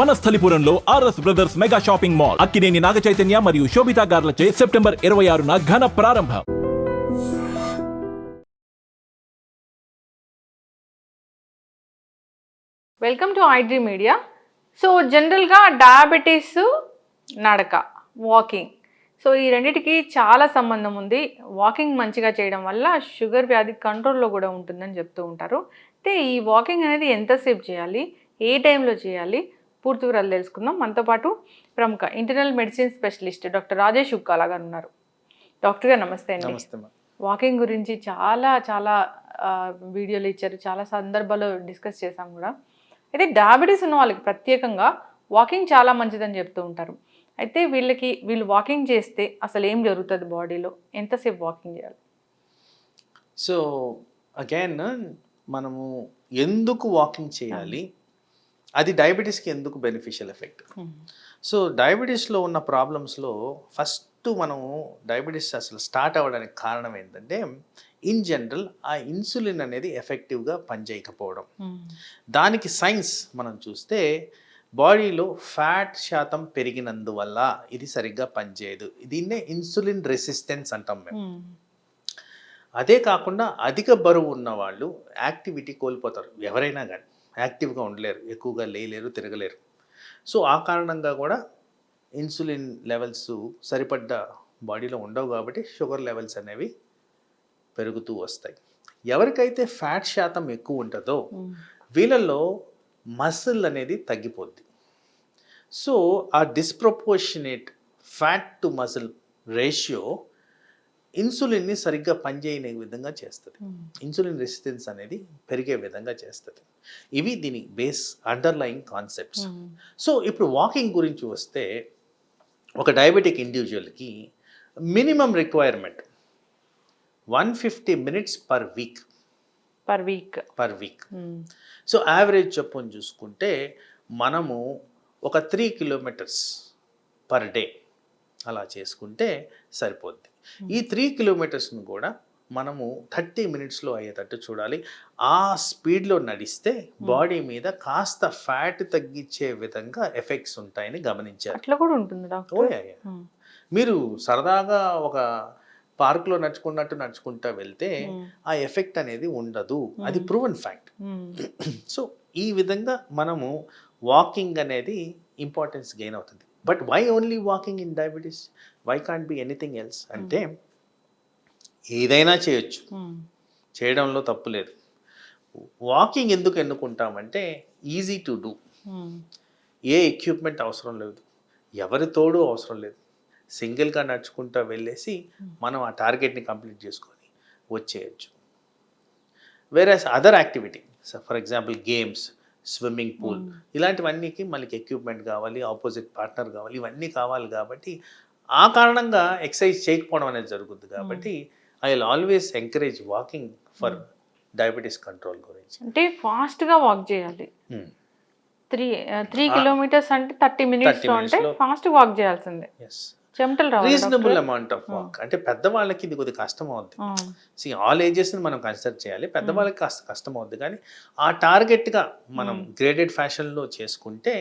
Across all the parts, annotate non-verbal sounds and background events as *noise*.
వనస్థలిపురంలో RS brothers mega shopping mall Akkineni Naga Chaitanya మరియు శోభితా గార్లచే September ఇరవై ఆరున ఘన ప్రారంభం. Welcome to iDream media so జనరల్గా డయాబెటీస్ నడక వాకింగ్ సో ఈ రెండింటికి చాలా సంబంధం ఉంది. వాకింగ్ మంచిగా చేయడం వల్ల షుగర్ వ్యాధి కంట్రోల్లో కూడా ఉంటుందని చెప్తూ ఉంటారు. అయితే ఈ వాకింగ్ అనేది ఎంతసేపు చేయాలి? ఏ టైంలో చేయాలి? పూర్తి వివరాలు తెలుసుకుందాం. మనతో పాటు ప్రముఖ internal medicine specialist doctor Rajesh Ukkala గారు ఉన్నారు. డాక్టర్ గారు నమస్తే అండి. వాకింగ్ గురించి చాలా చాలా వీడియోలు ఇచ్చారు. చాలా సందర్భాలు డిస్కస్ చేసాం కూడా. అయితే డయాబెటీస్ ఉన్న వాళ్ళకి ప్రత్యేకంగా వాకింగ్ చాలా మంచిదని చెప్తూ ఉంటారు. అయితే వీళ్ళకి వీళ్ళు వాకింగ్ చేస్తే అసలు ఏం జరుగుతుంది బాడీలో? ఎంతసేపు వాకింగ్ చేయాలి? సో అగైన్ మనము ఎందుకు వాకింగ్ చేయాలి? అది డయాబెటీస్కి ఎందుకు బెనిఫిషియల్ ఎఫెక్ట్? సో డయాబెటీస్లో ఉన్న ప్రాబ్లమ్స్లో ఫస్ట్ మనము డయాబెటీస్ అసలు స్టార్ట్ అవ్వడానికి కారణం ఏంటంటే ఇన్ జనరల్ ఆ ఇన్సులిన్ అనేది ఎఫెక్టివ్గా పనిచేయకపోవడం. దానికి సైన్స్ మనం చూస్తే బాడీలో ఫ్యాట్ శాతం పెరిగినందువల్ల ఇది సరిగ్గా పనిచేయదు. దీన్నే ఇన్సులిన్ రెసిస్టెన్స్ అంటాం మేము. అదే కాకుండా అధిక బరువు ఉన్న వాళ్ళు యాక్టివిటీ కోల్పోతారు ఎవరైనా కానీ యాక్టివ్గా ఉండలేరు ఎక్కువగా లేయలేరు తిరగలేరు. సో ఆ కారణంగా కూడా ఇన్సులిన్ లెవెల్స్ సరిపడ్డ బాడీలో ఉండవు కాబట్టి షుగర్ లెవెల్స్ అనేవి పెరుగుతూ వస్తాయి. ఎవరికైతే ఫ్యాట్ శాతం ఎక్కువ ఉంటుందో వీళ్ళల్లో మసిల్ అనేది తగ్గిపోద్ది. సో ఆ disproportionate fat to muscle ratio ఇన్సులిన్ని సరిగ్గా పనిచేయని విధంగా చేస్తుంది. ఇన్సులిన్ రెసిస్టెన్స్ అనేది పెరిగే విధంగా చేస్తుంది. ఇవి దీని బేస్ అండర్లయింగ్ కాన్సెప్ట్స్. సో ఇప్పుడు వాకింగ్ గురించి వస్తే ఒక diabetic ఇండివిజువల్కి minimum requirement one fifty minutes per week. Per week. Per week. So average చొప్పున చూసుకుంటే మనము ఒక త్రీ కిలోమీటర్స్ పర్ డే అలా చేసుకుంటే సరిపోద్ది. ఈ త్రీ కిలోమీటర్స్ను కూడా మనము థర్టీ మినిట్స్లో అయ్యేటట్టు చూడాలి. ఆ స్పీడ్లో నడిస్తే బాడీ మీద కాస్త ఫ్యాట్ తగ్గించే విధంగా ఎఫెక్ట్స్ ఉంటాయని గమనించారు. అట్లా కూడా ఉంటుంది. మీరు సరదాగా ఒక పార్క్లో నడుచుకున్నట్టు నడుచుకుంటా వెళ్తే ఆ ఎఫెక్ట్ అనేది ఉండదు. అది ప్రూవెన్ ఫ్యాక్ట్ *clears throat* సో ఈ విధంగా మనము వాకింగ్ అనేది ఇంపార్టెన్స్ గెయిన్ అవుతుంది. But why only walking in diabetes why can't be anything else అంటే ఏదైనా చేయొచ్చు. చేయడంలో తప్పు లేదు. వాకింగ్ ఎందుకు ఎన్నుకుంటామంటే ఈజీ టు డూ ఏ ఎక్విప్మెంట్ అవసరం లేదు. ఎవరి తోడు అవసరం లేదు. సింగిల్గా నడుచుకుంటూ వెళ్ళేసి మనం ఆ టార్గెట్ని కంప్లీట్ చేసుకొని వచ్చేయచ్చు. వేరే other activity for example games swimming pool. ఇలాంటివన్నీకి మనకి ఎక్విప్మెంట్ కావాలి ఆపోజిట్ పార్ట్నర్ కావాలి ఇవన్నీ కావాలి కాబట్టి ఆ కారణంగా ఎక్సర్సైజ్ చేయకపోవడం అనేది జరుగుతుంది కాబట్టి I will always encourage walking for diabetes control గురించి. అంటే ఫాస్ట్గా వాక్ చేయాలి. త్రీ త్రీ కిలోమీటర్స్ అంటే థర్టీ మినిట్స్ అంటే ఫాస్ట్ వాక్ చేయాల్సిందే. Is reasonable? Amount of walk అంటే పెద్దవాళ్ళకి ఇది కొద్దిగా కష్టం అవుద్ది. సి ఆల్ ఏజెస్ని మనం కన్సిడర్ చేయాలి. పెద్దవాళ్ళకి కాస్త కష్టం అవుద్ది. కానీ ఆ టార్గెట్గా మనం గ్రేడెడ్ ఫ్యాషన్లో చేసుకుంటే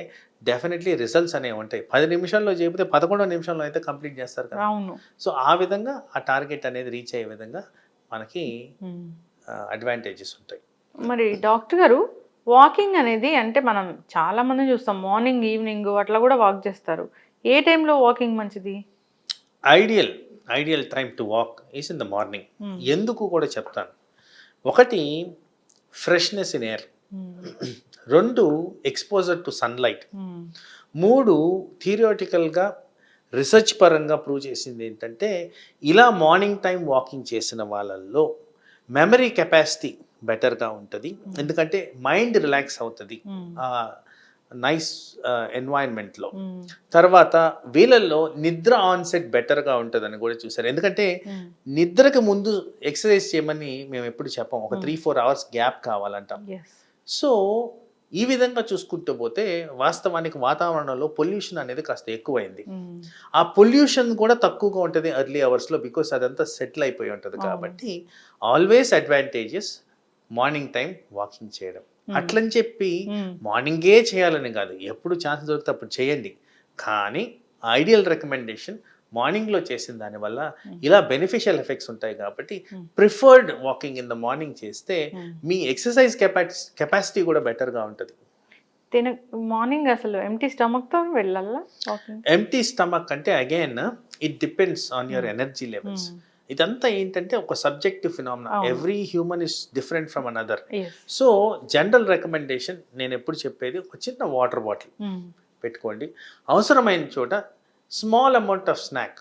డెఫినెట్లీ రిజల్ట్స్ అనేవి ఉంటాయి. పది నిమిషాల్లో చేయకపోతే పదకొండో నిమిషంలో అయితే కంప్లీట్ చేస్తారు కదా. సో ఆ విధంగా ఆ టార్గెట్ అనేది రీచ్ అయ్యే విధంగా మనకి. అడ్వాంటేజెస్ ఉంటాయి. మరి డాక్టర్ గారు వాకింగ్ అనేది అంటే మనం చాలా మంది చూస్తాం. మార్నింగ్ ఈవినింగ్ అట్లా కూడా వాక్ చేస్తారు. ఏ టైంలో వాకింగ్ మంచిది? Ideal ideal time to walk is in the morning. Hmm. ఎందుకు కూడా చెప్తాను. ఒకటి ఫ్రెష్నెస్ ఇన్ ఎయిర్. ఉమ్, రెండు ఎక్స్పోజర్ టు సన్లైట్ ఉమ్, మూడు థియరిటికల్గా రీసెర్చ్ పరంగా ప్రూవ్ చేసింది ఏంటంటే ఇలా మార్నింగ్ టైం వాకింగ్ చేసిన వాళ్ళల్లో మెమరీ కెపాసిటీ బెటర్గా ఉంటుంది. ఎందుకంటే మైండ్ రిలాక్స్ అవుతుంది. నైస్ ఎన్వైరన్మెంట్లో తర్వాత వీళ్ళల్లో నిద్ర ఆన్సెట్ బెటర్గా ఉంటుందని కూడా చూసారు ఎందుకంటే నిద్రకు ముందు ఎక్సర్సైజ్ చేయమని మేము ఎప్పుడు చెప్పాం. ఒక త్రీ ఫోర్ అవర్స్ గ్యాప్ కావాలంటాం. సో ఈ విధంగా చూసుకుంటూ పోతే వాస్తవానికి వాతావరణంలో పొల్యూషన్ అనేది కాస్త ఎక్కువైంది. ఆ పొల్యూషన్ కూడా తక్కువగా ఉంటుంది ఎర్లీ అవర్స్లో బికాస్ అదంతా సెటిల్ అయిపోయి ఉంటుంది. కాబట్టి always advantages morning time walking చేయడం. అట్లని చెప్పి మ్మ్. మార్నింగే చేయాలని కాదు. ఎప్పుడు ఛాన్స్ దొరికితే అప్పుడు చేయండి. కానీ ఐడియల్ రికమెండేషన్ మార్నింగ్లో చేసిన దానివల్ల ఇలా బెనిఫిషియల్ ఎఫెక్ట్స్ ఉంటాయి కాబట్టి Hmm. Preferred walking in the morning చేస్తే Hmm. మీ ఎక్సర్సైజ్ కెపాసి కెపాసిటీ కూడా బెటర్గా ఉంటుంది. తిన మార్నింగ్ అసలు ఎంటీ స్టమక్తో వెళ్ళాలా ఎంటీ స్టమక్ అంటే again it depends on your energy levels ఇదంతా ఏంటంటే ఒక subjective phenomena. Every human is different from another so general recommendation నేను ఎప్పుడు చెప్పేది ఒక చిన్న వాటర్ బాటిల్ పెట్టుకోండి. అవసరమైన చోట స్మాల్ అమౌంట్ ఆఫ్ స్నాక్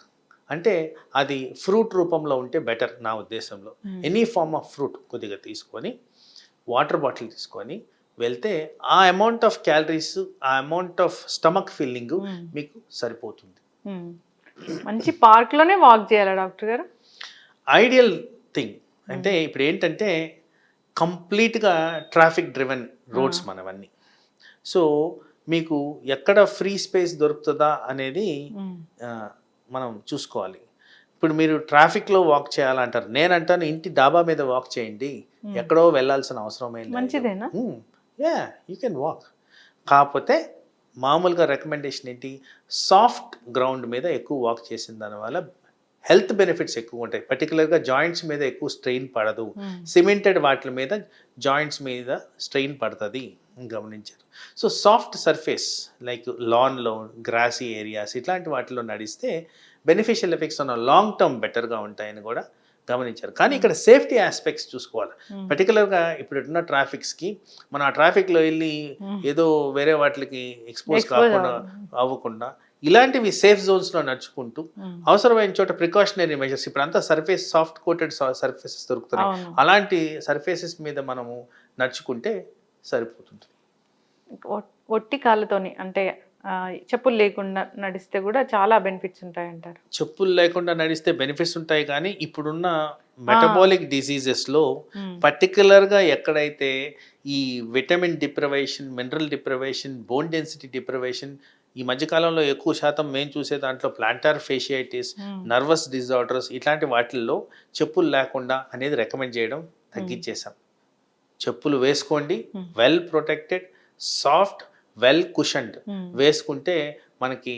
అంటే అది ఫ్రూట్ రూపంలో ఉంటే బెటర్ నా ఉద్దేశంలో. ఎనీ ఫార్మ్ ఆఫ్ ఫ్రూట్ కొద్దిగా తీసుకొని వాటర్ బాటిల్ తీసుకొని వెళ్తే ఆ అమౌంట్ ఆఫ్ క్యాలరీస్ ఆ అమౌంట్ ఆఫ్ స్టమక్ ఫీలింగ్ మీకు సరిపోతుంది. మంచి పార్క్లోనే వాక్ చేయాలా డాక్టర్ గారు? Ideal thing. అంటే ఇప్పుడు ఏంటంటే కంప్లీట్గా ట్రాఫిక్ డ్రివెన్ రోడ్స్ మనవన్నీ. సో మీకు ఎక్కడ ఫ్రీ స్పేస్ దొరుకుతుందా అనేది ఆ, మనం చూసుకోవాలి. ఇప్పుడు మీరు ట్రాఫిక్లో వాక్ చేయాలంటారు. నేను అంటాను ఇంటి డాబా మీద వాక్ చేయండి. ఎక్కడో వెళ్ళాల్సిన అవసరం ఏం లేదు. మంచిదేనా? యా యూ కెన్ వాక్ కాకపోతే మామూలుగా రికమెండేషన్ ఏంటి? సాఫ్ట్ గ్రౌండ్ మీద ఎక్కువ వాక్ చేసిన దానివల్ల హెల్త్ బెనిఫిట్స్ ఎక్కువ ఉంటాయి. పర్టికులర్గా జాయింట్స్ మీద ఎక్కువ స్ట్రెయిన్ పడదు. సిమెంటెడ్ వాటి మీద జాయింట్స్ మీద స్ట్రెయిన్ పడుతుంది గమనించారు. సో సాఫ్ట్ సర్ఫేస్ లైక్ లాన్లో గ్రాసీ ఏరియాస్ ఇట్లాంటి వాటిలో నడిస్తే బెనిఫిషియల్ ఎఫెక్ట్స్ ఉన్న లాంగ్ టర్మ్ బెటర్గా ఉంటాయని కూడా గమనించారు. కానీ ఇక్కడ సేఫ్టీ ఆస్పెక్ట్స్ చూసుకోవాలి. పర్టికులర్గా ఇప్పుడు ఉన్న ట్రాఫిక్స్కి మనం ఆ ట్రాఫిక్లో వెళ్ళి ఏదో వేరే వాటికి ఎక్స్పోజ్ కాకుండా అవ్వకుండా ఇలాంటివి సేఫ్ జోన్స్లో నడుచుకుంటూ అవసరమైన చోట ప్రికాషనరీ మెజర్స్ ఇప్పుడు అంతా సర్ఫేస్ సాఫ్ట్ కోటెడ్ సర్ఫేసెస్ దొరుకుతున్నాయి. అలాంటి సర్ఫేసెస్ మీద మనము నడుచుకుంటే సరిపోతుంది. ఒట్టి కాళ్ళతోని అంటే చెప్పులు లేకుండా నడిస్తే కూడా చాలా బెనిఫిట్స్ ఉంటాయి అంటారు చెప్పులు లేకుండా నడిస్తే బెనిఫిట్స్ ఉంటాయి కానీ ఇప్పుడున్న మెటబాలిక్ డిసీజెస్లో పర్టికులర్గా ఎక్కడైతే ఈ vitamin deprivation mineral deprivation bone density deprivation ఈ మధ్యకాలంలో ఎక్కువ శాతం మేము చూసే దాంట్లో ప్లాంటార్ ఫేషియైటిస్ నర్వస్ డిజార్డర్స్ ఇట్లాంటి వాటిల్లో చెప్పులు లేకుండా అనేది రికమెండ్ చేయడం తగ్గించేసాం చెప్పులు వేసుకోండి Hmm. Well protected soft well cushioned వేసుకుంటే మనకి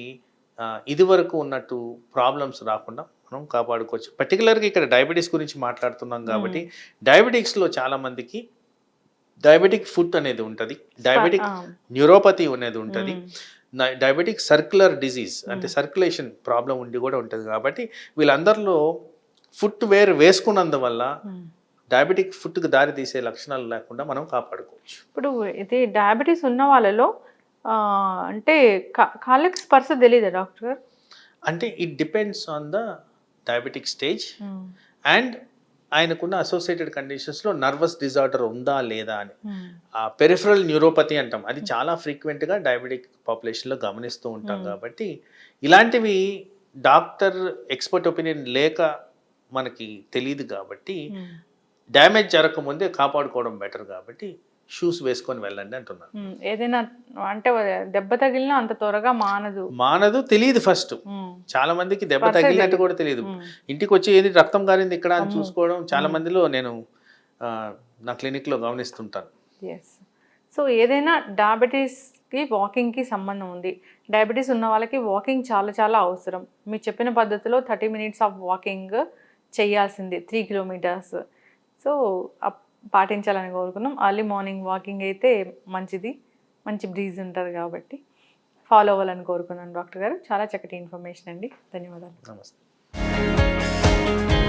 ఇది వరకు ఉన్నట్టు ప్రాబ్లమ్స్ రాకుండా మనం కాపాడుకోవచ్చు. పర్టికులర్గా ఇక్కడ డయాబెటీస్ గురించి మాట్లాడుతున్నాం కాబట్టి డయాబెటిక్స్లో చాలా మందికి డయాబెటిక్ ఫుడ్ అనేది ఉంటుంది. డయాబెటిక్ న్యూరోపతి అనేది ఉంటుంది. డయాబెటిక్ సర్క్యులర్ డిజీజ్ అంటే సర్క్యులేషన్ ప్రాబ్లం ఉండి కూడా ఉంటుంది కాబట్టి వీళ్ళందరిలో ఫుట్ వేర్ వేసుకున్నందువల్ల డయాబెటిక్ ఫుట్కి దారి తీసే లక్షణాలు లేకుండా మనం కాపాడుకోవచ్చు. ఇప్పుడు ఇది డయాబెటీస్ ఉన్న వాళ్ళలో అంటే కాళ్ళకి స్పర్శ తెలియదా డాక్టర్ అంటే it depends on the diabetic stage and ఆయనకున్న అసోసియేటెడ్ కండిషన్స్లో నర్వస్ డిజార్డర్ ఉందా లేదా అని. ఆ పెరిఫరల్ న్యూరోపతి అంటాం. అది చాలా ఫ్రీక్వెంట్గా డయాబెటిక్ పాపులేషన్లో గమనిస్తూ ఉంటాం Hmm. కాబట్టి ఇలాంటివి డాక్టర్ ఎక్స్పర్ట్ ఒపీనియన్ లేక మనకి తెలియదు కాబట్టి డ్యామేజ్ జరగకముందే కాపాడుకోవడం బెటర్ కాబట్టి షూస్ వేసుకొని వెళ్ళండి అంటున్నాను. ఉమ్, ఏదైనా అంటే దెబ్బ తగిలినా అంత త్వరగా మానదు. మానదు తెలియదు ఫస్ట్ చాలా మందికి దెబ్బ తగిలినట్టు. కూడా తెలియదు. ఇంటికి వచ్చి ఏది రక్తం కారింది ఇక్కడ అని. చూసుకోవడం చాలా. మందిలో నేను నా క్లినిక్లో గమనిస్తుంటాను. సో ఏదైనా డయాబెటీస్కి వాకింగ్కి సంబంధం ఉంది. డయాబెటీస్ ఉన్న వాళ్ళకి వాకింగ్ చాలా చాలా అవసరం. మీరు చెప్పిన పద్ధతిలో థర్టీ మినిట్స్ ఆఫ్ వాకింగ్ చేయాల్సిందే త్రీ కిలోమీటర్స్ సో పాటించాలని కోరుకున్నాం. అర్లీ మార్నింగ్ వాకింగ్ అయితే మంచిది. మంచి బ్రీజ్ ఉంటుంది కాబట్టి ఫాలో అవ్వాలని కోరుకున్నాను డాక్టర్ గారు. చాలా చక్కటి ఇన్ఫర్మేషన్ అండి. ధన్యవాదాలు. నమస్తే.